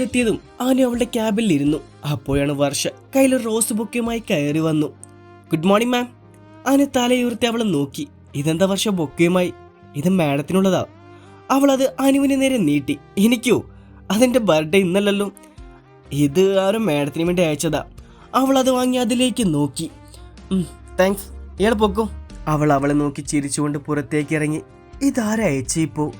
വീട്ടിലെത്തിയതും ആനു അവളുടെ ക്യാബിൽ ഇരുന്നു അപ്പോഴാണ് വർഷ കയ്യിൽ റോസ് ബൊക്കെയുമായി കയറി വന്നു. Good morning ma'am. ആന തലയുർത്തി അവളെ നോക്കി. ഇതെന്താ വർഷ ബൊക്കെയുമായി? ഇത് മാഡത്തിനുള്ളതാ. അവൾ അത് അനുവിന് നേരെ നീട്ടി. എനിക്കോ? അതെന്റെ ബർത്ത്ഡേ ഇന്നല്ലല്ലോ. ഇത് ആരും മാഡത്തിന് വേണ്ടി അയച്ചതാ. അവൾ അത് വാങ്ങി അതിലേക്ക് നോക്കി. താങ്ക്സ് ഇയാൾ പൊക്കോ? അവൾ അവളെ നോക്കി ചിരിച്ചുകൊണ്ട് പുറത്തേക്ക് ഇറങ്ങി. ഇതാരാ അയച്ചിപ്പോ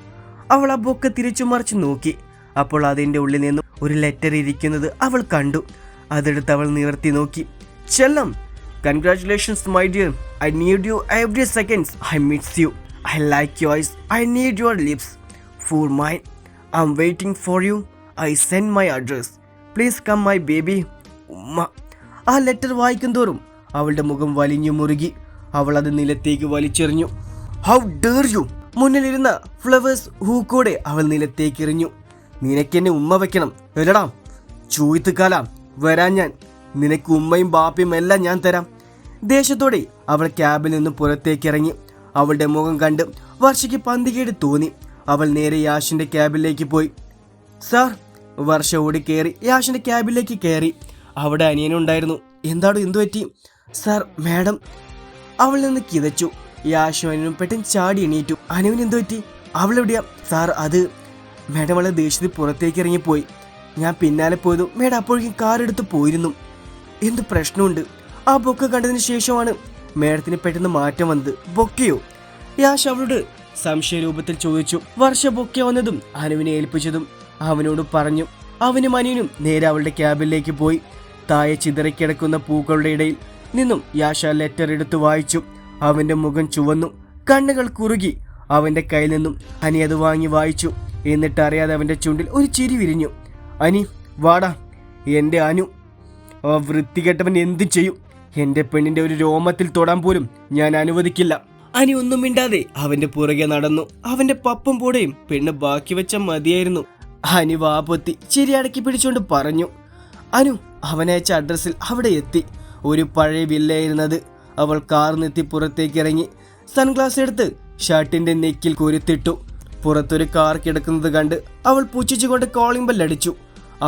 അവൾ ആ ബൊക്കെ തിരിച്ചു മറിച്ച് നോക്കി. അപ്പോൾ അതിന്റെ ഉള്ളിൽ നിന്നും ഒരു ലെറ്റർ ഇരിക്കുന്നത് അവൾ കണ്ടു. അതെടുത്ത് അവൾ നിവർത്തി നോക്കി. ചെല്ലം congratulations my dear I need you every seconds I miss you I like you eyes I need your lips for my I am waiting for you I send my address please come my baby ഉമ്മ. ആ letter വായിക്കും തോറും അവളുടെ മുഖം വലിഞ്ഞു മുറുകി. അവൾ അത് നിലത്തേക്ക് വലിച്ചെറിഞ്ഞു. ഹൗ ഡേർ യു മുന്നിലിരുന്ന ഫ്ലവേഴ്സ് ഹൂക്കോടെ അവൾ നിലത്തേക്ക് എറിഞ്ഞു. നിനക്കെന്നെ ഉമ്മ വെക്കണം. എല്ലടാ ചൂയത്തുകാലാം വരാൻ ഞാൻ. നിനക്ക് ഉമ്മയും ബാപ്പയും എല്ലാം ഞാൻ തരാം. ദേഷ്യത്തോടെ അവൾ ക്യാബിൽ നിന്ന് പുറത്തേക്ക് ഇറങ്ങി അവളുടെ മുഖം കണ്ട് വർഷയ്ക്ക് പന്തികേട് തോന്നി. അവൾ നേരെ യാഷിന്റെ ക്യാബിലേക്ക് പോയി. സാർ വർഷ ഓടി കയറി യാഷിന്റെ ക്യാബിലേക്ക് കയറി. അവിടെ അനിയനുണ്ടായിരുന്നു എന്താടോ എന്തു പറ്റി? Sir madam. അവൾ നിന്ന് കിതച്ചു. യാഷു അനുവും പെട്ടെന്ന് ചാടി എണീറ്റു. അനുവിന് എന്തു പറ്റി? അവളെവിടെയാ സാർ അത് മാഡം വളരെ ദേഷ്യത്തിൽ പുറത്തേക്ക് ഇറങ്ങിപ്പോയി ഞാൻ പിന്നാലെ പോയതും മേഡം അപ്പോഴേക്കും കാർ എടുത്ത് പോയിരുന്നു. എന്ത് പ്രശ്നമുണ്ട്? ആ ബൊക്കെ കണ്ടതിന് ശേഷമാണ് മേഡത്തിന് പെട്ടെന്ന് മാറ്റം വന്നത്. ബൊക്കെയോ? യാഷ് അവളോട് സംശയരൂപത്തിൽ ചോദിച്ചു. വർഷ ബൊക്കെ വന്നതും അനുവിനെ ഏൽപ്പിച്ചതും അവനോട് പറഞ്ഞു. അവനും അനുവിനും നേരെ അവളുടെ ക്യാബിലേക്ക് പോയി. താഴെ ചിതറിക്കിടക്കുന്ന പൂക്കളുടെ ഇടയിൽ നിന്നും യാഷ ലെറ്റർ എടുത്തു വായിച്ചു. അവന്റെ മുഖം ചുവന്നു. കണ്ണുകൾ കുറുകി അവന്റെ കയ്യിൽ നിന്നും അനി അത് വാങ്ങി വായിച്ചു. എന്നിട്ട് അറിയാതെ അവന്റെ ചുണ്ടിൽ ഒരു ചിരി വിരിഞ്ഞു. അനി വാടാ. എന്റെ അനു ആ വൃത്തികെട്ടവൻ എന്തു ചെയ്യും? എന്റെ പെണ്ണിന്റെ ഒരു രോമത്തിൽ തൊടാൻ പോലും ഞാൻ അനുവദിക്കില്ല. അനി ഒന്നും മിണ്ടാതെ അവന്റെ പുറകെ നടന്നു. അവന്റെ പപ്പും പൂടെയും പെണ്ണ് ബാക്കി വെച്ച മതിയായിരുന്നു. അനി വാപ്പൊത്തി ചിരി അടക്കി പിടിച്ചുകൊണ്ട് പറഞ്ഞു. അനു അവനയച്ച അഡ്രസ്സിൽ അവിടെ എത്തി. ഒരു പഴയ വില്ലയായിരുന്നത്. അവൾ കാർ നിർത്തി പുറത്തേക്ക് ഇറങ്ങി. സൺഗ്ലാസ് എടുത്ത് ഷർട്ടിന്റെ നെക്കിൽ കുരുത്തിട്ടു. പുറത്തൊരു കാർ കിടക്കുന്നത് കണ്ട് അവൾ പുച്ഛിച്ചുകൊണ്ട് കോളിംഗ് ബെല്ലടിച്ചു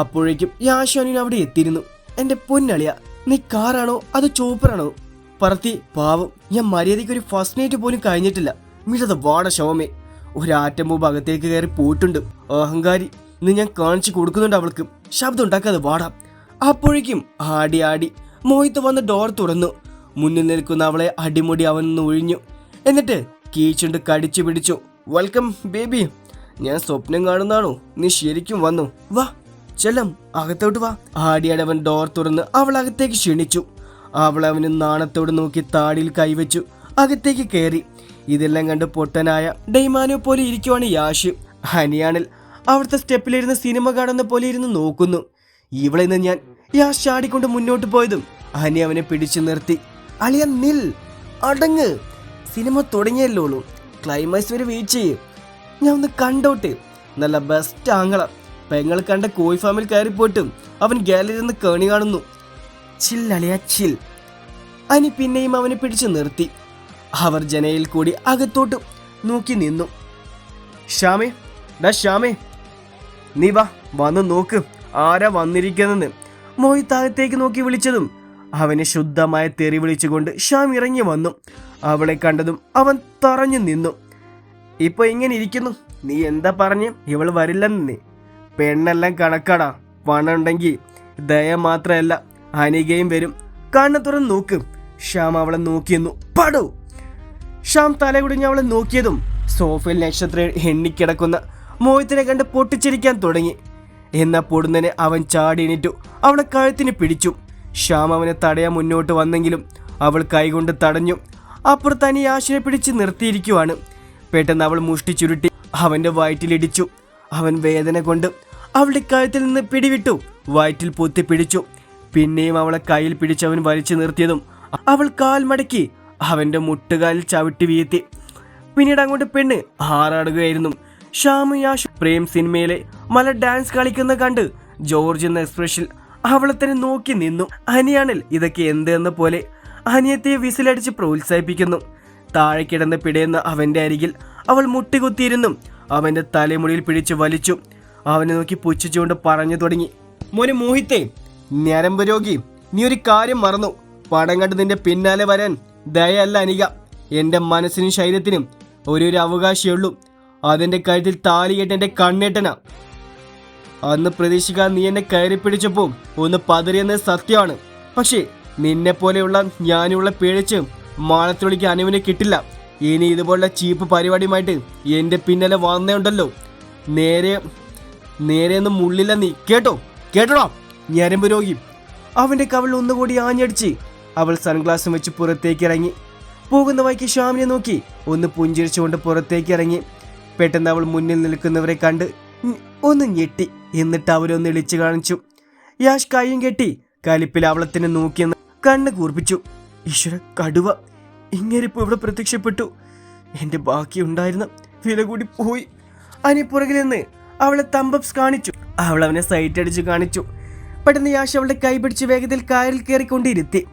അപ്പോഴേക്കും യാശാനുവിന് അവിടെ എത്തിയിരുന്നു. എന്റെ പൊന്നളിയ നീ കാറാണോ അത് ചോപ്പറാണോ പറത്തി പാവം ഞാൻ മര്യാദയ്ക്ക് ഒരു ഫസ്റ്റ് നൈറ്റ് പോലും കഴിഞ്ഞിട്ടില്ല. മിഴത വാട ശവമേ. ഒരാറ്റം മുമ്പ് അകത്തേക്ക് കയറി പോയിട്ടുണ്ട്. അഹങ്കാരി ഇന്ന് ഞാൻ കാണിച്ചു കൊടുക്കുന്നുണ്ട് അവൾക്ക്. ശബ്ദം ഉണ്ടാക്കാതെ വാടാം. അപ്പോഴേക്കും ആടി ആടി മോഹിത്ത് വന്ന് ഡോർ തുറന്നു. മുന്നിൽ നിൽക്കുന്ന അവളെ അടിമുടി അവൻ നിന്ന് ഒഴിഞ്ഞു. എന്നിട്ട് കീച്ചുണ്ട് കടിച്ചു പിടിച്ചു. വെൽക്കം ബേബി ഞാൻ സ്വപ്നം കാണുന്നതാണോ? നീ ശരിക്കും വന്നു. വാ ചെല്ലം. അകത്തോട്ട് വാ. ആടിയാടവൻ ഡോർ തുറന്ന് അവൾ അകത്തേക്ക് ക്ഷണിച്ചു. അവൾ അവന് നാണത്തോട് നോക്കി താടിയിൽ കൈവച്ചു. അകത്തേക്ക് കയറി. ഇതെല്ലാം കണ്ട് പൊട്ടനായ ഡെയ്മാനോ പോലെ ഇരിക്കുവാണ് യാഷ്. ഹനിയാണിൽ അവിടുത്തെ സ്റ്റെപ്പിലിരുന്ന് സിനിമ കാണുന്ന പോലെ ഇരുന്ന് നോക്കുന്നു. ഇവിടെ നിന്ന് ഞാൻ യാഷ് ചാടിക്കൊണ്ട് മുന്നോട്ട് പോയതും ഹനി അവനെ പിടിച്ചു നിർത്തി. അളിയ നിൽ അടങ്ങ്. സിനിമ തുടങ്ങിയല്ലോളൂ. ക്ലൈമാക്സ് വരെ വെയിറ്റ് ചെയ്യും. ഞാൻ ഒന്ന് കണ്ടോട്ടെ. നല്ല ബെസ്റ്റ് ആങ്ങള. പെങ്ങൾ കണ്ട കോഴി ഫാമിൽ കയറിപ്പോയിട്ടും അവൻ ഗാലറിയിൽ നിന്ന് കേണി കാണുന്നു. ചില്ലളിയ ചിൽ അനി പിന്നെയും അവനെ പിടിച്ചു നിർത്തി. അവർ ജനയിൽ കൂടി അകത്തോട്ട് നോക്കി നിന്നു. ഷ്യാമേ ഡാ ഷ്യാമേ നീ വാ വന്ന് നോക്ക് ആരാ വന്നിരിക്കുന്നെന്ന് മോഹിത്ത് അകത്തേക്ക് നോക്കി വിളിച്ചതും അവനെ ശുദ്ധമായ തെറി വിളിച്ചുകൊണ്ട് ഷ്യാം ഇറങ്ങി വന്നു. അവളെ കണ്ടതും അവൻ തറഞ്ഞു നിന്നു. ഇപ്പൊ ഇങ്ങനെ ഇരിക്കുന്നു. നീ എന്താ പറഞ്ഞു? ഇവൾ വരില്ലെന്ന് പെണ്ണെല്ലാം കണക്കാടാ. പണം ഉണ്ടെങ്കിൽ ദയ മാത്രമല്ല അനികയും വരും. കണ്ണു തുറന്ന് നോക്ക്. ശ്യാം അവളെ നോക്കിയെന്നു. പടു. ശ്യാം തലകുടിഞ്ഞ് അവളെ നോക്കിയതും സോഫയിൽ നക്ഷത്രം എണ്ണിക്കിടക്കുന്ന മോഹത്തിനെ കണ്ട് പൊട്ടിച്ചിരിക്കാൻ തുടങ്ങി. എന്ന പൊടുന്നനെ അവൻ ചാടി അവളെ കഴുത്തിന് പിടിച്ചു. ശ്യാം അവനെ തടയാൻ മുന്നോട്ട് വന്നെങ്കിലും അവൾ കൈകൊണ്ട് തടഞ്ഞു. അപ്പുറത്ത് അനി ആശയെ പിടിച്ച് നിർത്തിയിരിക്കുവാണ്. പെട്ടെന്ന് അവൾ മുഷ്ടി ചുരുട്ടി അവന്റെ വയറ്റിലിടിച്ചു. അവൻ വേദന കൊണ്ട് അവളുടെ കഴുത്തിൽ നിന്ന് പിടിവിട്ടു. വയറ്റിൽ പൊത്തി പിടിച്ചു. പിന്നെയും അവളെ കയ്യിൽ പിടിച്ച് അവൻ വലിച്ചു നിർത്തിയതും അവൾ കാൽ മടക്കി അവന്റെ മുട്ടുകാലിൽ ചവിട്ടി വീഴ്ത്തി. പിന്നീട് അങ്ങോട്ട് പെണ്ണ് ആറാടുകയായിരുന്നു. ഷാമു യാഷ് പ്രേം സിനിമയിലെ മല ഡാൻസ് കളിക്കുന്ന കണ്ട് ജോർജ് എന്ന എക്സ്പ്രഷൻ അവളെ തന്നെ നോക്കി നിന്നു. അനിയാണിൽ ഇതൊക്കെ എന്തെന്ന പോലെ അനിയത്തെ വിസിലടിച്ച് പ്രോത്സാഹിപ്പിക്കുന്നു. താഴെ കിടന്ന് പിടയുന്ന അവന്റെ അരികിൽ അവൾ മുട്ടികുത്തിയിരുന്നു അവന്റെ തലമുടിയിൽ പിടിച്ചു വലിച്ചു. അവനെ നോക്കി പുച്ഛിച്ചുകൊണ്ട് പറഞ്ഞു തുടങ്ങി മോനെ മോഹിത്തെ ഞരമ്പ് രോഗി നീ ഒരു കാര്യം മറന്നു. പടം കണ്ട് നിന്റെ പിന്നാലെ വരാൻ ദയല്ല അനിക. എന്റെ മനസ്സിനും ശരീരത്തിനും ഒരു ഒരു അവകാശമുള്ളൂ അതിന്റെ കഴുത്തിൽ താലി കെട്ട എന്റെ കണ്ണേട്ടനാ. അന്ന് പ്രതീക്ഷിക്കാൻ നീ എന്നെ കയറി പിടിച്ചപ്പോൾ ഒന്ന് പതറിയെന്നത് സത്യമാണ്. പക്ഷേ നിന്നെ പോലെയുള്ള ഞാനുള്ള പേടിച്ച് മാളത്തൊളിക്ക് അനുവിനെ കിട്ടില്ല. ഇനി ഇതുപോലുള്ള ചീപ്പ് പരിപാടിയുമായിട്ട് എന്റെ പിന്നാലെ വന്നേ നേരെ നേരെ ഒന്നും മുള്ളില്ല നീ. കേട്ടോ? കേട്ടോടാ? ഞരമ്പ് രോഗി. അവന്റെ കവൾ ഒന്നുകൂടി ആഞ്ഞടിച്ച് അവൾ സൺഗ്ലാസും വെച്ച് പുറത്തേക്ക് ഇറങ്ങി പോകുന്ന വഴിക്ക് ശ്യാമിനെ നോക്കി ഒന്ന് പുഞ്ചിരിച്ചുകൊണ്ട് പുറത്തേക്ക് ഇറങ്ങി പെട്ടെന്ന് അവൾ മുന്നിൽ നിൽക്കുന്നവരെ കണ്ട് ഒന്ന് ഞെട്ടി. എന്നിട്ട് അവരൊന്ന് ഇളിച്ചു കാണിച്ചു. യാഷ് കൈയും കെട്ടി കലിപ്പിൽ അവളെ തന്നെ നോക്കിയെന്ന് കണ്ണ് കൂർപ്പിച്ചു. ഈശ്വര കടുവ. ഇങ്ങേരിപ്പോ ഇവിടെ പ്രത്യക്ഷപ്പെട്ടു. എന്റെ ബാക്കി ഉണ്ടായിരുന്ന വില കൂടി പോയി. അതിന് പുറകിൽ നിന്ന് അവളെ തമ്പപ്സ് കാണിച്ചു. അവൾ അവനെ സൈറ്റ് അടിച്ച് കാണിച്ചു. പെട്ടെന്ന് യാഷ് അവളുടെ കൈ പിടിച്ച് വേഗത്തിൽ കാറിൽ കയറിക്കൊണ്ടിരുത്തി.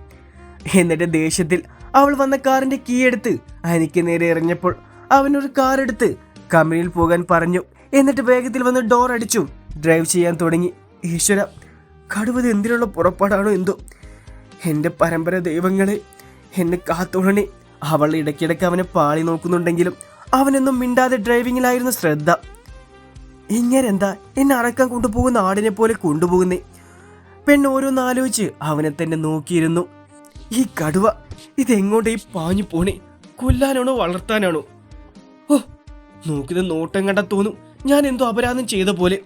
എന്നിട്ട് ദേഷ്യത്തിൽ അവൾ വന്ന കാറിന്റെ കീ എടുത്ത് അനിക്ക് നേരെ എറിഞ്ഞപ്പോൾ അവനൊരു കാർ എടുത്ത് കമ്പനിയിൽ പോകാൻ പറഞ്ഞു. എന്നിട്ട് വേഗത്തിൽ വന്ന് ഡോർ അടിച്ചു. ഡ്രൈവ് ചെയ്യാൻ തുടങ്ങി. ഈശ്വര കടുവത് എന്തിനുള്ള പുറപ്പാടാണോ എന്തോ? എന്റെ പരമ്പര ദൈവങ്ങളെ എന്നെ കാത്തോളണേ. അവൾ ഇടയ്ക്കിടയ്ക്ക് അവനെ പാളി നോക്കുന്നുണ്ടെങ്കിലും അവനൊന്നും മിണ്ടാതെ ഡ്രൈവിങ്ങിലായിരുന്നു ശ്രദ്ധ. ഇങ്ങനെന്താ എന്നെ അറക്കാൻ കൊണ്ടുപോകുന്ന ആടിനെ പോലെ കൊണ്ടുപോകുന്നേ? പെണ്ണ് ഓരോന്ന് ആലോചിച്ച് അവനെ തന്നെ നോക്കിയിരുന്നു. ഈ കടുവ ഇതെങ്ങോട്ടേ പാഞ്ഞു പോണേ? കൊല്ലാനാണോ വളർത്താനാണോ? ഓ നോക്കിയത് നോട്ടം കണ്ടാൽ തോന്നും. ഞാൻ എന്തോ അപരാധം ചെയ്ത പോലെ.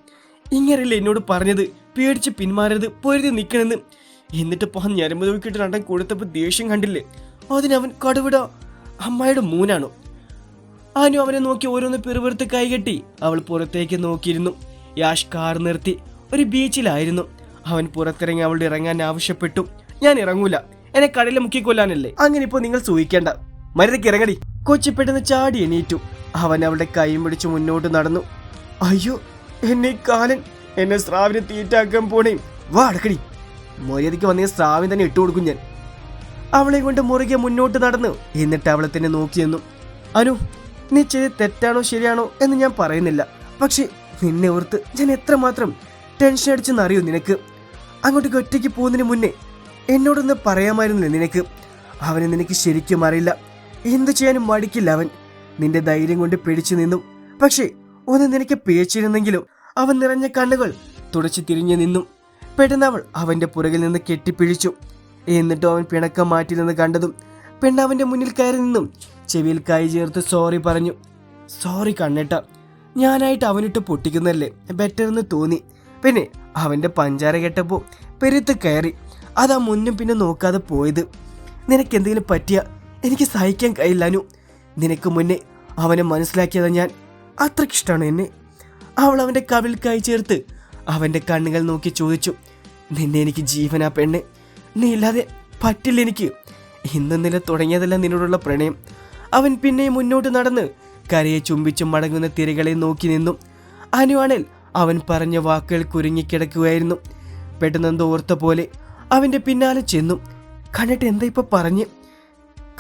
ഇങ്ങനെയല്ലേ എന്നോട് പറഞ്ഞത്? പേടിച്ച് പിന്മാറരുത് പൊരുതി നിൽക്കണമെന്ന് എന്നിട്ട് പോ ഞരമ്പ് നോക്കിയിട്ട് രണ്ടാം കൊടുത്തപ്പോൾ ദേഷ്യം കണ്ടില്ലേ? അതിനവൻ കടുവിട അമ്മായിയുടെ മൂനാണ്. അനു അവനെ നോക്കി ഓരോന്ന് പിറുപിറുത്ത് കൈകെട്ടി അവൾ പുറത്തേക്ക് നോക്കിയിരുന്നു. യാഷ് കാർ നിർത്തി ഒരു ബീച്ചിലായിരുന്നു. അവൻ പുറത്തിറങ്ങി അവളോട് ഇറങ്ങാൻ ആവശ്യപ്പെട്ടു. ഞാൻ ഇറങ്ങൂല. എന്നെ കടലിൽ മുക്കിക്കൊല്ലാനല്ലേ അങ്ങനെ ഇപ്പോ നിങ്ങൾ സൂഹിക്കേണ്ട. മരുതയ്ക്ക് ഇറങ്ങടി. കൊച്ചി പെട്ടെന്ന് ചാടി എണീറ്റു. അവൻ അവളുടെ കൈയും പിടിച്ച് മുന്നോട്ട് നടന്നു. അയ്യോ എന്നെ കാലൻ എന്നെ സ്രാവിനെ തീറ്റാക്കാൻ പോണേ. വാ അടക്കടി. മര്യാദയ്ക്ക് വന്നേ സ്രാവിൻ തന്നെ ഇട്ടു കൊടുക്കും ഞാൻ. അവളെ കൊണ്ട് മുറുകെ മുന്നോട്ട് നടന്നു എന്നിട്ട് അവളെ തന്നെ നോക്കിയെന്നു അനു നീ ചെയ്ത് തെറ്റാണോ ശരിയാണോ എന്ന് ഞാൻ പറയുന്നില്ല. പക്ഷേ നിന്നെ ഓർത്ത് ഞാൻ എത്രമാത്രം ടെൻഷൻ അടിച്ചെന്ന് അറിയൂ നിനക്ക്? അങ്ങോട്ടേക്ക് ഒറ്റയ്ക്ക് പോകുന്നതിന് മുന്നേ എന്നോടൊന്ന് പറയാമായിരുന്നില്ല നിനക്ക്? അവനെ നിനക്ക് ശരിക്കും അറിയില്ല. എന്തു ചെയ്യാനും മടിക്കില്ല അവൻ. നിന്റെ ധൈര്യം കൊണ്ട് പിടിച്ചു നിന്നു. പക്ഷേ ഒന്ന് നിനക്ക് പേച്ചിരുന്നെങ്കിലും അവൻ നിറഞ്ഞ കണ്ണുകൾ തുടച്ചു തിരിഞ്ഞു നിന്നു. പെട്ടെന്ന് അവൾ അവന്റെ പുറകിൽ നിന്ന് കെട്ടിപ്പിഴിച്ചു. എന്നിട്ടും അവൻ പിണക്കം മാറ്റി നിന്ന് കണ്ടതും പെണ്ണ് അവന്റെ മുന്നിൽ കയറി നിന്നും ചെവിയിൽ കൈ ചേർത്ത് സോറി പറഞ്ഞു. സോറി കണ്ണേട്ട ഞാനായിട്ട് അവനിട്ട് പൊട്ടിക്കുന്നല്ലേ ബെറ്റർ എന്ന് തോന്നി. പിന്നെ അവന്റെ പഞ്ചാര കെട്ടപ്പോൾ പെരുത്ത് കയറി. അതാ മുന്നും പിന്നെ നോക്കാതെ പോയത്. നിനക്ക് എന്തെങ്കിലും പറ്റിയ? എനിക്ക് സഹിക്കാൻ കഴിയില്ലാനു നിനക്ക് മുന്നേ അവനെ മനസ്സിലാക്കിയതാ ഞാൻ. അത്രയ്ക്കിഷ്ടമാണ് എന്നെ. അവൾ അവന്റെ കവിൽ കൈ ചേർത്ത് അവന്റെ കണ്ണുകൾ നോക്കി ചോദിച്ചു നിന്നെ എനിക്ക് ജീവനാ പെണ്ണ്. നീ ഇല്ലാതെ പറ്റില്ല എനിക്ക്. ഇന്ന് നില തുടങ്ങിയതല്ല നിന്നോടുള്ള പ്രണയം. അവൻ പിന്നെ മുന്നോട്ട് നടന്ന് കരയെ ചുംബിച്ചും മടങ്ങുന്ന തിരകളെ നോക്കി നിന്നു. അനുവാണിൽ അവൻ പറഞ്ഞ വാക്കുകൾ കുരുങ്ങിക്കിടക്കുകയായിരുന്നു പെട്ടെന്നെന്തോ ഓർത്ത പോലെ അവന്റെ പിന്നാലെ ചെന്നു. കണ്ടിട്ട് എന്താ ഇപ്പൊ പറഞ്ഞ്?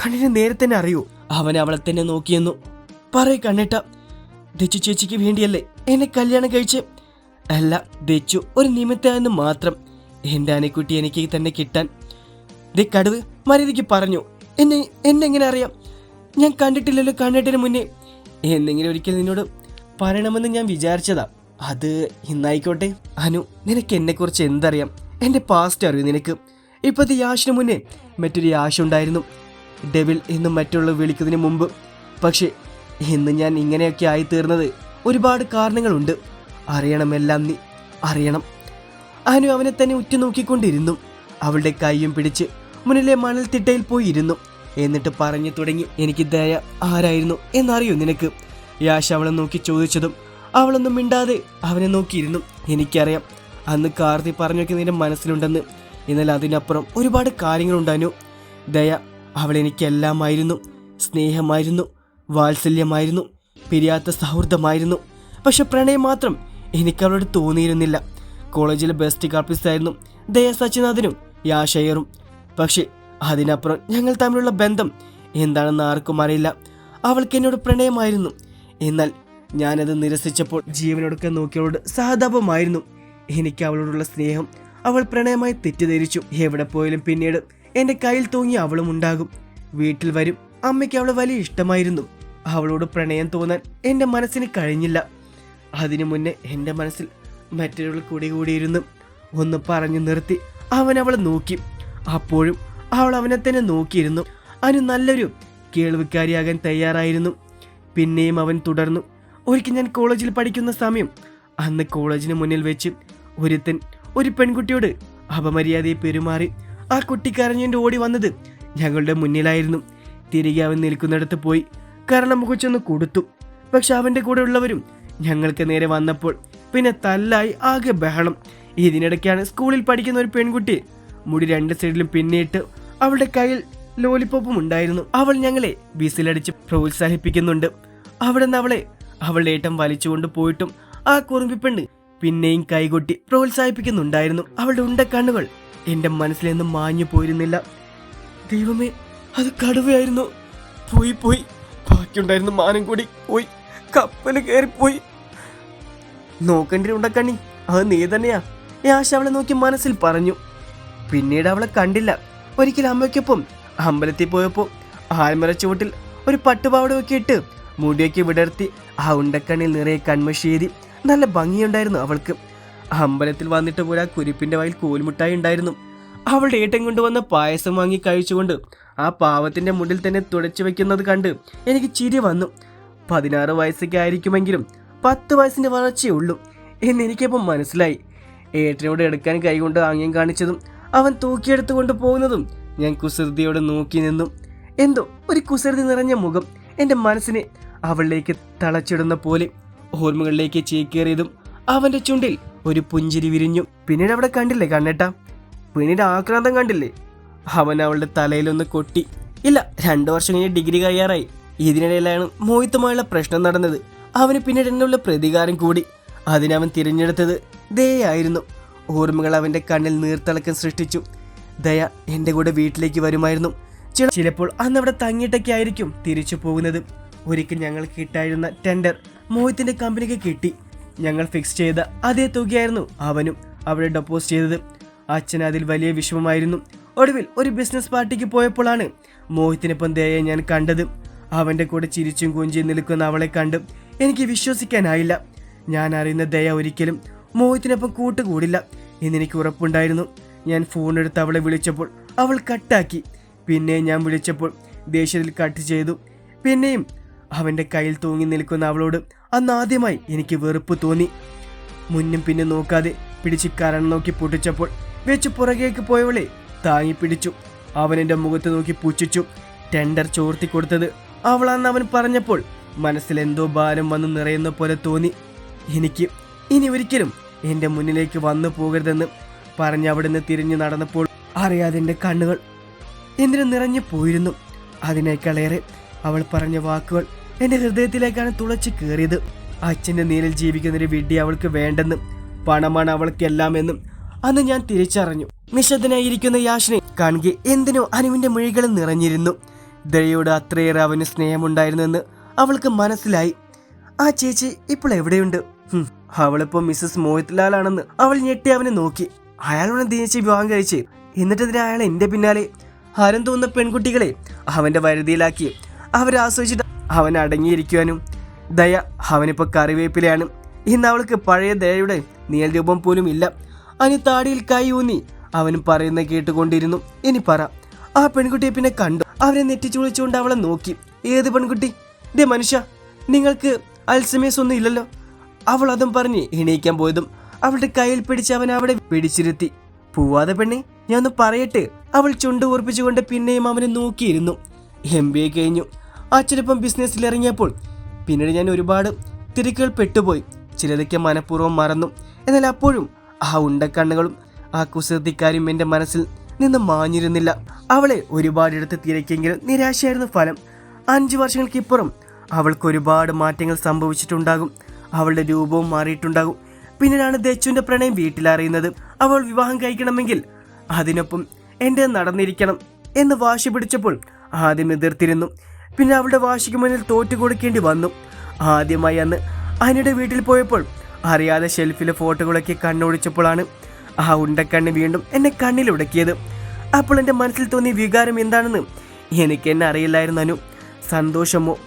കണ്ണിന് നേരെ തന്നെ അറിയൂ. അവൻ അവളെ തന്നെ നോക്കിയെന്നു പറയ കണ്ണിട്ട ദച്ചു ചേച്ചിക്ക് വേണ്ടിയല്ലേ? എന്നെ കല്യാണം കഴിച്ച് അല്ല ദച്ചു ഒരു നിമിത്തമെന്ന് മാത്രം എന്റെ ആനക്കുട്ടി എനിക്ക് തന്നെ കിട്ടാൻ. ദേ കടുവ് മര്യാദയ്ക്ക് പറഞ്ഞു. എന്നെ എന്നെങ്ങനെ അറിയാം? ഞാൻ കണ്ടിട്ടില്ലല്ലോ കണ്ടിട്ടിന് മുന്നേ. എന്നെങ്കിലും ഒരിക്കൽ നിന്നോട് പറയണമെന്ന് ഞാൻ വിചാരിച്ചതാ. അത് ഇന്നായിക്കോട്ടെ. അനു നിനക്ക് എന്നെക്കുറിച്ച് എന്തറിയാം? എന്റെ പാസ്റ്റ് അറിയൂ നിനക്ക്. ഇപ്പോഴത്തെ യാഷിന് മുന്നേ മറ്റൊരു യാഷ് ഉണ്ടായിരുന്നു. ഡെവിൽ എന്നും മറ്റുള്ളവർ വിളിക്കുന്നതിന് മുമ്പ്. പക്ഷേ ഇന്ന് ഞാൻ ഇങ്ങനെയൊക്കെ ആയിത്തീർന്നത് ഒരുപാട് കാരണങ്ങളുണ്ട്. അറിയണമെല്ലാം നീ അറിയണം. അനു അവനെ തന്നെ ഉറ്റുനോക്കിക്കൊണ്ടിരുന്നു അവളുടെ കൈയും പിടിച്ച് മുന്നിലെ മണൽത്തിട്ടയിൽ പോയി ഇരുന്നു എന്നിട്ട് പറഞ്ഞു തുടങ്ങി എനിക്ക് ദയ ആരായിരുന്നു എന്നറിയൂ നിനക്ക്? യാഷ് അവളെ നോക്കി ചോദിച്ചതും അവളൊന്നും മിണ്ടാതെ അവനെ നോക്കിയിരുന്നു. എനിക്കറിയാം. അന്ന് കാർത്തി പറഞ്ഞൊക്കെ നിന്റെ മനസ്സിലുണ്ടെന്ന്. എന്നാൽ അതിനപ്പുറം ഒരുപാട് കാര്യങ്ങളുണ്ടായിരുന്നു ദയ അവൾ എനിക്കെല്ലാമായിരുന്നു സ്നേഹമായിരുന്നു. വാത്സല്യമായിരുന്നു. പിരിയാത്ത സൗഹൃദമായിരുന്നു. പക്ഷെ പ്രണയം മാത്രം എനിക്ക് അവളോട് തോന്നിയിരുന്നില്ല. കോളേജിലെ ബെസ്റ്റ് കപ്പിൾസ് ആയിരുന്നു ദയ സച്ചിനാഥനും യാഷയറും. പക്ഷേ അതിനപ്പുറം ഞങ്ങൾ തമ്മിലുള്ള ബന്ധം എന്താണെന്ന് ആർക്കും അറിയില്ല. അവൾക്ക് എന്നോട് പ്രണയമായിരുന്നു. എന്നാൽ ഞാനത് നിരസിച്ചപ്പോൾ ജീവനൊടുക്കെ നോക്കിയവളോട് സഹതാപമായിരുന്നു. എനിക്ക് അവളോടുള്ള സ്നേഹം അവൾ പ്രണയമായി തെറ്റിദ്ധരിച്ചു. എവിടെ പോയാലും പിന്നീട് എന്റെ കയ്യിൽ തൂങ്ങി അവളും ഉണ്ടാകും. വീട്ടിൽ വരും അമ്മയ്ക്ക് അവളെ വലിയ ഇഷ്ടമായിരുന്നു. അവളോട് പ്രണയം തോന്നാൻ എന്റെ മനസ്സിന് കഴിഞ്ഞില്ല. അതിനു മുന്നേ എന്റെ മനസ്സിൽ മറ്റൊരാൾ കൂടി കൂടിയിരുന്നു. ഒന്ന് പറഞ്ഞു നിർത്തി. അവൻ അവളെ നോക്കി. അപ്പോഴും അവൾ അവനെ തന്നെ നോക്കിയിരുന്നു. അവന് നല്ലൊരു കേൾവിക്കാരിയാകാൻ തയ്യാറായിരുന്നു. പിന്നെയും അവൻ തുടർന്നു. ഒരിക്കൽ ഞാൻ കോളേജിൽ പഠിക്കുന്ന സമയം അന്ന് കോളേജിന് മുന്നിൽ വെച്ച് ഒരുത്തൻ ഒരു പെൺകുട്ടിയോട് അപമര്യാദയെ പെരുമാറി ആ കുട്ടി കരഞ്ഞുകൊണ്ട് ഓടി വന്നത് ഞങ്ങളുടെ മുന്നിലായിരുന്നു. തിരികെ അവൻ നിൽക്കുന്നിടത്ത് പോയി കരണം മുഖച്ചൊന്ന് കൊടുത്തു. പക്ഷെ അവന്റെ കൂടെ ഉള്ളവരും ഞങ്ങൾക്ക് നേരെ വന്നപ്പോൾ പിന്നെ തല്ലായി ആകെ ബഹളം. ഇതിനിടയ്ക്കാണ് സ്കൂളിൽ പഠിക്കുന്ന ഒരു പെൺകുട്ടി. മുടി രണ്ട് സൈഡിലും പിന്നിട്ട് അവളുടെ കയ്യിൽ ലോലിപ്പോപ്പും ഉണ്ടായിരുന്നു. അവൾ ഞങ്ങളെ വിസിലടിച്ച് പ്രോത്സാഹിപ്പിക്കുന്നുണ്ട്. അവിടെ നിന്ന് അവളെ അവളുടെ ഏട്ടം വലിച്ചുകൊണ്ട് പോയിട്ടും ആ കുറുമ്പിപ്പെണ്ണ് പിന്നെയും കൈകൊട്ടി പ്രോത്സാഹിപ്പിക്കുന്നുണ്ടായിരുന്നു. അവളുടെ ഉണ്ട കണ്ണുകൾ എന്റെ മനസ്സിൽ നിന്നും മാഞ്ഞു പോയിരുന്നില്ല. ദൈവമേ അത് കടുവയായിരുന്നു. പോയി പോയി. ബാക്കിയുണ്ടായിരുന്ന മാനം കൂടി പോയി. കപ്പൽ കയറിപ്പോയി. നോക്കേണ്ടി ഉണ്ടക്കണ്ണി അത് നീ തന്നെയാ. യാശ അവളെ നോക്കി മനസ്സിൽ പറഞ്ഞു. പിന്നീട് അവളെ കണ്ടില്ല. ഒരിക്കൽ അമ്മയ്ക്കൊപ്പം അമ്പലത്തിൽ പോയപ്പോൾ ആൽമര ചുവട്ടിൽ ഒരു പട്ടുപാവടയൊക്കെ ഇട്ട് മുടിയൊക്കെ വിടർത്തി ആ ഉണ്ടക്കണ്ണിൽ നിറയെ കൺമശേരി നല്ല ഭംഗിയുണ്ടായിരുന്നു അവൾക്ക്. അമ്പലത്തിൽ വന്നിട്ട് പോലും ആ കുരിപ്പിന്റെ വായിൽ കോൽമുട്ടായി ഉണ്ടായിരുന്നു. അവളുടെ ഏട്ടൻ കൊണ്ടുവന്ന പായസം വാങ്ങി കഴിച്ചുകൊണ്ട് ആ പാവത്തിന്റെ മുന്നിൽ തന്നെ തുടച്ചു വെക്കുന്നത് കണ്ട് എനിക്ക് ചിരി വന്നു. പതിനാറ് വയസ്സൊക്കെ ആയിരിക്കുമെങ്കിലും പത്ത് വയസ്സിന്റെ വളർച്ചയേ ഉള്ളൂ എന്ന് എനിക്കപ്പം മനസ്സിലായി. ഏട്ടനോട് എടുക്കാൻ കൈകൊണ്ട് ആംഗ്യം കാണിച്ചതും അവൻ തൂക്കിയെടുത്തു കൊണ്ട് പോകുന്നതും ഞാൻ കുസൃതിയോട് നോക്കി നിന്നു. എന്തോ ഒരു കുസൃതി നിറഞ്ഞ മുഖം എന്റെ മനസ്സിനെ അവളിലേക്ക് തളച്ചിടുന്ന പോലെ ഓർമ്മകളിലേക്ക് ചേക്കേറിയതും അവന്റെ ചുണ്ടിൽ ഒരു പുഞ്ചിരി വിരിഞ്ഞു. പിന്നീട് അവിടെ കണ്ടില്ലേ കണ്ണേട്ട? പിന്നീട് ആക്രാന്തം കണ്ടില്ലേ? അവൻ അവളുടെ തലയിലൊന്ന് കൊട്ടി. ഇല്ല രണ്ടു വർഷം കഴിഞ്ഞ് ഡിഗ്രി കഴിയാറായി. ഇതിനിടയിലാണ് മോഹിത്തുമായുള്ള പ്രശ്നം നടന്നത്. അവന് പിന്നീട് എന്നുള്ള പ്രതികാരം കൂടി. അതിനവൻ തിരഞ്ഞെടുത്തത് ദയായിരുന്നു. ഓർമ്മകൾ അവന്റെ കണ്ണിൽ നീർത്തിളക്കം സൃഷ്ടിച്ചു. ദയ എന്റെ കൂടെ വീട്ടിലേക്ക് വരുമായിരുന്നു. ചില ചിലപ്പോൾ അന്ന് അവിടെ തങ്ങിയിട്ടൊക്കെ ആയിരിക്കും തിരിച്ചു പോകുന്നത്. ഒരിക്കൽ ഞങ്ങൾ കിട്ടായിരുന്ന ടെൻഡർ മോഹിത്തിന്റെ കമ്പനിക്ക് കിട്ടി. ഞങ്ങൾ ഫിക്സ് ചെയ്ത അതേ തുകയായിരുന്നു അവനും അവിടെ ഡെപ്പോസ് ചെയ്തത്. അച്ഛൻ അതിൽ വലിയ വിഷമമായിരുന്നു. ഒടുവിൽ ഒരു ബിസിനസ് പാർട്ടിക്ക് പോയപ്പോഴാണ് മോഹിത്തിനൊപ്പം ദയയെ ഞാൻ കണ്ടത്. അവന്റെ കൂടെ ചിരിച്ചും കുഞ്ചിയും നിൽക്കുന്ന അവളെ കണ്ട് എനിക്ക് വിശ്വസിക്കാനായില്ല. ഞാൻ അറിയുന്ന ദയ ഒരിക്കലും മോഹിത്തിനൊപ്പം കൂട്ടുകൂടില്ല. എന്നെനിക്ക് ഉറപ്പുണ്ടായിരുന്നു. ഞാൻ ഫോൺ എടുത്ത് അവളെ വിളിച്ചപ്പോൾ അവൾ കട്ടാക്കി. പിന്നെ ഞാൻ വിളിച്ചപ്പോൾ ദേഷ്യത്തിൽ കട്ട് ചെയ്തു. പിന്നെയും അവന്റെ കയ്യിൽ തൂങ്ങി നിൽക്കുന്ന അവളോട് അന്ന് ആദ്യമായി എനിക്ക് വെറുപ്പ് തോന്നി. മുന്നും പിന്നെ നോക്കാതെ പിടിച്ച് കരണം നോക്കി പൊട്ടിച്ചപ്പോൾ വെച്ച് പുറകേക്ക് പോയവളെ താങ്ങി പിടിച്ചു. അവൻ എന്റെ മുഖത്ത് നോക്കി പുച്ഛിച്ചു. ടെൻഡർ ചോർത്തി കൊടുത്തത് അവളാന്ന് അവൻ പറഞ്ഞപ്പോൾ മനസ്സിൽ എന്തോ ഭാരം വന്ന് നിറയുന്ന പോലെ തോന്നി. എനിക്ക് ഇനി ഒരിക്കലും എന്റെ മുന്നിലേക്ക് വന്നു പോകരുതെന്ന് പറഞ്ഞ് അവിടുന്ന് തിരിഞ്ഞു നടന്നപ്പോൾ അറിയാതെ എന്റെ കണ്ണുകൾ എന്തിനു നിറഞ്ഞു പോയിരുന്നു. അതിനേക്കാളേറെ അവൾ പറഞ്ഞ വാക്കുകൾ എന്റെ ഹൃദയത്തിലേക്കാണ് തുളച്ചു കയറിയത്. അച്ഛന്റെ നീരിൽ ജീവിക്കുന്ന ഒരു വിഡ്ഢി അവൾക്ക് വേണ്ടെന്നും പണമാണ് അവൾക്ക് എല്ലാമെന്നും അന്ന് ഞാൻ തിരിച്ചറിഞ്ഞു. നിശബ്ദനായിരിക്കുന്ന യാഷിനെ കാണുക എന്തിനോ അനുവിന്റെ മൊഴികൾ നിറഞ്ഞിരുന്നു. ദയയോട് അത്രയേറെ അവന് സ്നേഹമുണ്ടായിരുന്നെന്ന് അവൾക്ക് മനസ്സിലായി. ആ ചേച്ചി ഇപ്പോൾ എവിടെയുണ്ട്? ഹും, അവളിപ്പോ മിസ്സസ് മോഹിത് ലാലാണെന്ന് അവൾ ഞെട്ടി അവനെ നോക്കി. അയാളോട് ദേശി വിവാഹം കഴിച്ച്. എന്നിട്ടെതിരെ അയാൾ എന്റെ പിന്നാലെ? ഹരം തോന്നുന്ന പെൺകുട്ടികളെ അവന്റെ വരുതിയിലാക്കി. അവരെ ആസ്വദിച്ചിട്ട് അവൻ അടങ്ങിയിരിക്കുവാനും. ദയ അവനിപ്പോ കറിവേപ്പിലയാണ്. ഇന്ന് അവൾക്ക് പഴയ ദയയുടെ നീൽ രൂപം പോലും ഇല്ല. അനി താടിയിൽ കൈ ഊന്നി അവനും പറയുന്ന കേട്ടുകൊണ്ടിരുന്നു. ഇനി പറ ആ പെൺകുട്ടിയെ പിന്നെ കണ്ടു. അവരെ നെറ്റിച്ചു വിളിച്ചുകൊണ്ട് അവളെ നോക്കി. ഏത് പെൺകുട്ടി? ദേ മനുഷ്യ നിങ്ങൾക്ക് അൽസമേസ് ഒന്നും ഇല്ലല്ലോ. അവൾ അതും പറഞ്ഞ് എണീക്കാൻ പോയതും അവളുടെ കയ്യിൽ പിടിച്ച് അവൻ അവിടെ പിടിച്ചിരുത്തി. പോവാതെ പെണ്ണെ ഞാൻ ഒന്ന് പറയട്ടെ? അവൾ ചുണ്ട് ഉറപ്പിച്ചുകൊണ്ട് പിന്നെയും അവനെ നോക്കിയിരുന്നു. എം ബി എ കഴിഞ്ഞു. അച്ഛനൊപ്പം ബിസിനസ്സിൽ ഇറങ്ങിയപ്പോൾ പിന്നീട് ഞാൻ ഒരുപാട് തിരക്കുകൾ പെട്ടുപോയി. ചിലതൊക്കെ മനഃപൂർവം മറന്നു. എന്നാൽ അപ്പോഴും ആ ഉണ്ടക്കണ്ണുകളും ആ കുസൃതിക്കാരും എന്റെ മനസ്സിൽ നിന്ന് മാഞ്ഞിരുന്നില്ല. അവളെ ഒരുപാടിടത്ത് തിരക്കിയെങ്കിലും നിരാശയായിരുന്നു ഫലം. അഞ്ചു വർഷങ്ങൾക്കിപ്പുറം അവൾക്ക് ഒരുപാട് മാറ്റങ്ങൾ സംഭവിച്ചിട്ടുണ്ടാകും. അവളുടെ രൂപവും മാറിയിട്ടുണ്ടാകും. പിന്നീടാണ് ദച്ചുവിന്റെ പ്രണയം വീട്ടിലറിയുന്നത്. അവൾ വിവാഹം കഴിക്കണമെങ്കിൽ അതിനൊപ്പം എന്റെ നടന്നിരിക്കണം എന്ന് വാശി പിടിച്ചപ്പോൾ ആദ്യം എതിർത്തിരുന്നു. പിന്നെ അവളുടെ വാശിക്ക് മുന്നിൽ തോറ്റു കൊടുക്കേണ്ടി വന്നു. ആദ്യമായി അന്ന് അനിയുടെ വീട്ടിൽ പോയപ്പോൾ അറിയാതെ ഷെൽഫിലെ ഫോട്ടോകളൊക്കെ കണ്ണോടിച്ചപ്പോഴാണ് ആ ഉണ്ടക്കണ്ണ് വീണ്ടും എന്നെ കണ്ണിലുടക്കിയത് അപ്പോൾ എന്റെ മനസ്സിൽ തോന്നിയ വികാരം എന്താണെന്ന് എനിക്ക് എന്നെ അറിയില്ലായിരുന്നു അനു. സന്തോഷമോ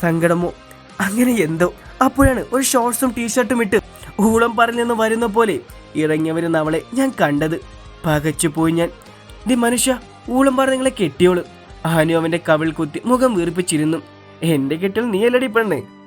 സങ്കടമോ അങ്ങനെ എന്തോ. അപ്പോഴാണ് ഒരു ഷോർട്സും ടീഷർട്ടും ഇട്ട് ഊളം പറഞ്ഞെന്ന് വരുന്ന പോലെ ഇറങ്ങി വരുന്ന അവളെ ഞാൻ കണ്ടത്. പകച്ചു പോയി ഞാൻ. ദി മനുഷ്യ ഊളം പറഞ്ഞ നിങ്ങളെ കെട്ടിയോൾ. ആനു അവന്റെ കവിൾ കുത്തി മുഖം വീർപ്പിച്ചിരുന്നു. എന്റെ കെട്ടിൽ നീ അല്ലടി പെണ്ണ്.